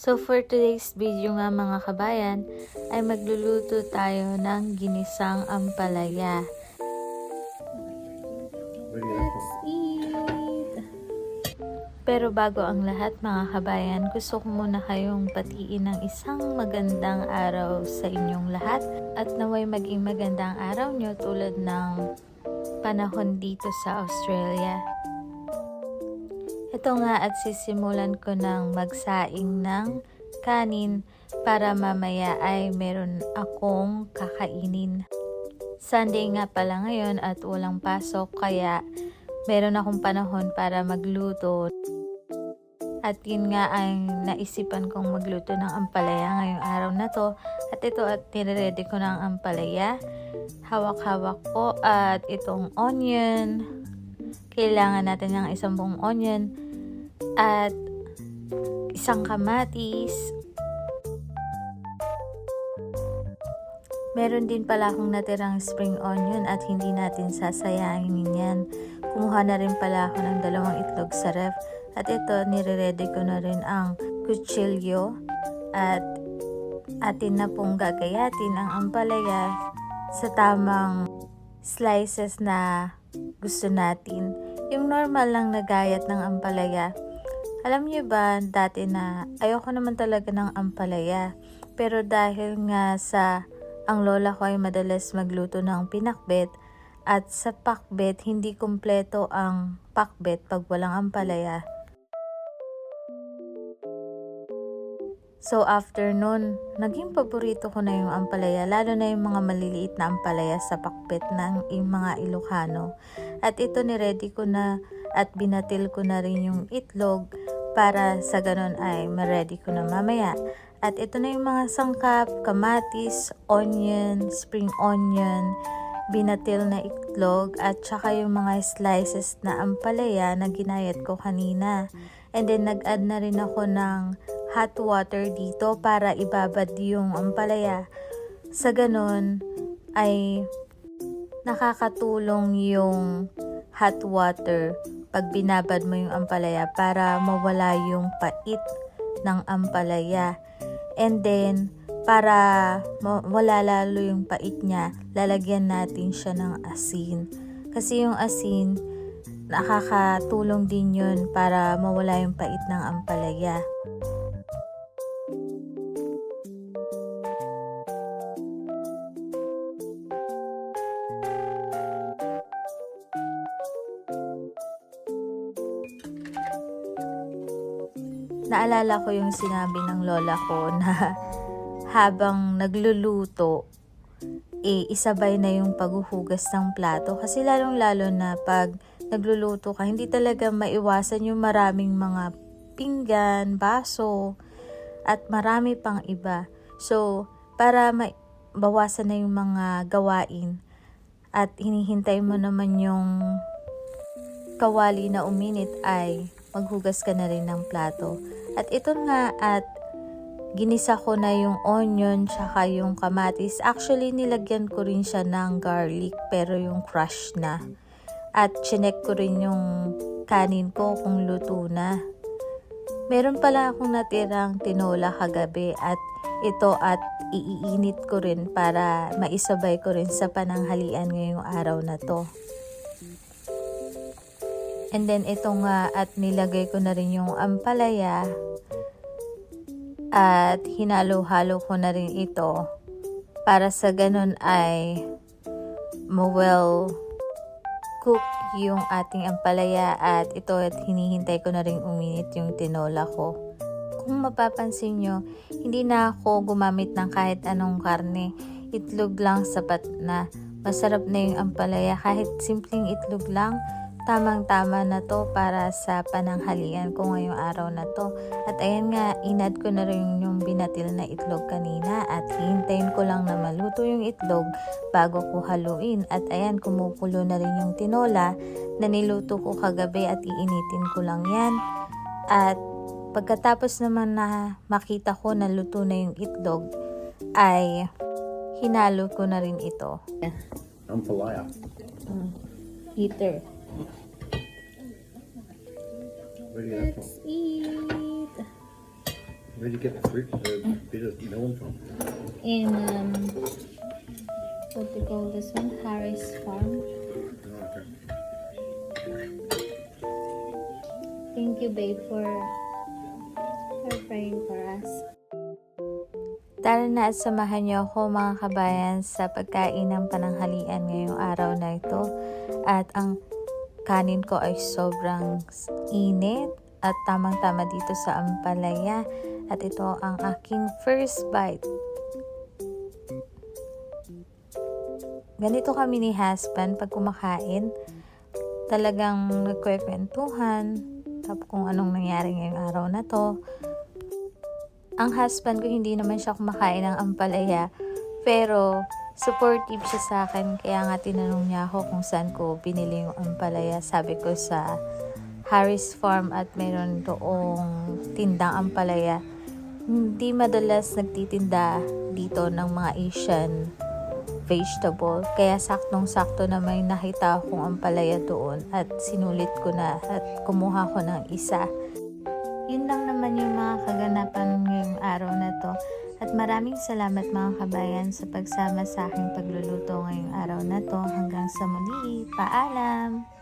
So for today's video nga mga kabayan, ay magluluto tayo ng ginisang ampalaya. Let's eat! Pero bago ang lahat mga kabayan, gusto ko muna kayong patiin ng isang magandang araw sa inyong lahat at naway maging magandang araw nyo tulad ng panahon dito sa Australia. Ito nga at sisimulan ko ng magsaing ng kanin para mamaya ay meron akong kakainin. Sunday nga pala ngayon at walang pasok kaya meron akong panahon para magluto. At yun nga ang naisipan kong magluto ng ampalaya ngayong araw na to. At ito at nire-ready ko ng ampalaya. Hawak-hawak ko at itong onion. Kailangan natin ng isang buong onion at isang kamatis. Meron din pala akong natirang spring onion at hindi natin sasayangin yan. Kumuha na rin pala ako ng dalawang itlog sa ref. At ito, nire-ready ko na rin ang kutsilyo at atin na pong gagayatin ang ampalaya sa tamang slices na gusto natin. Yung normal lang na gayat ng ampalaya. Alam niyo ba dati na ayoko naman talaga ng ampalaya. Pero dahil nga sa ang lola ko ay madalas magluto ng pinakbet at sa pakbet hindi kumpleto ang pakbet pag walang ampalaya. So after nun, naging paborito ko na yung ampalaya, lalo na yung mga maliliit na ampalaya sa pakbet ng mga Ilocano. At ito ni-ready ko na at binatil ko na rin yung itlog para sa ganun ay ma-ready ko na mamaya. At ito na yung mga sangkap, kamatis, onion, spring onion, binatil na itlog, at saka yung mga slices na ampalaya na ginayat ko kanina. And then nag-add na rin ako ng hot water dito para ibabad yung ampalaya. Sa ganun ay nakakatulong yung hot water pag binabad mo yung ampalaya para mawala yung pait ng ampalaya. And then, para wala lalo yung pait niya, lalagyan natin siya ng asin. Kasi yung asin, nakakatulong din yun para mawala yung pait ng ampalaya. Naalala ko yung sinabi ng lola ko na habang nagluluto, eh, isabay na yung paghuhugas ng plato. Kasi lalong-lalo na pag nagluluto ka, hindi talaga maiwasan yung maraming mga pinggan, baso, at marami pang iba. So, para ma- bawasan na yung mga gawain at hinihintay mo naman yung kawali na uminit ay maghugas ka na rin ng plato. At ito nga at ginisa ko na yung onion tsaka yung kamatis. Actually, nilagyan ko rin siya ng garlic pero yung crush na. At chinek ko rin yung kanin ko kung luto na. Meron pala akong natirang tinola kagabi at ito at iiinit ko rin para maisabay ko rin sa pananghalian ngayong araw na to. And then ito nga at nilagay ko na rin yung ampalaya at hinalo-halo ko na rin ito para sa ganun ay well cook yung ating ampalaya at ito at hinihintay ko na rin uminit yung tinola ko. Kung mapapansin nyo, hindi na ako gumamit ng kahit anong karne. Itlog lang sapat na. Masarap na yung ampalaya kahit simpleng itlog lang tamang-tama na to para sa pananghalian ko ngayong araw na to. At ayan nga, inad ko na rin yung binatil na itlog kanina at hihintayin ko lang na maluto yung itlog bago ko haluin. At ayan, kumukulo na rin yung tinola na niluto ko kagabi at iinitin ko lang yan. At pagkatapos naman na makita ko na luto na yung itlog, ay hinalo ko na rin ito. Ampalaya. Heater. Where do you get that from? eat. Where'd you get the fruit, the bit of melon from? In, um, what they call this one? Harris Farm. Oh, okay. Thank you, babe, for, for praying for us. Tara na at samahan niyo ako mga kabayan sa pagkain ng pananghalian ngayong araw na ito. At ang kanin ko ay sobrang init at tamang-tama dito sa ampalaya. At ito ang aking first bite. Ganito kami ni husband pag kumakain. Talagang nagkwekwentuhan. Tapos kung anong nangyari ngayong araw na to. Ang husband ko hindi naman siya kumakain ng ampalaya. Pero supportive siya sa akin. Kaya nga tinanong niya ako kung saan ko binili yung ampalaya. Sabi ko sa Harris Farm at meron doong tindang ampalaya. Hindi madalas nagtitinda dito ng mga Asian vegetable. Kaya saktong-sakto na may nakita akong ampalaya doon at sinulit ko na at kumuha ko ng isa. Maraming salamat mga kabayan sa pagsama sa aking pagluluto ngayong araw na to. Hanggang sa muli. Paalam!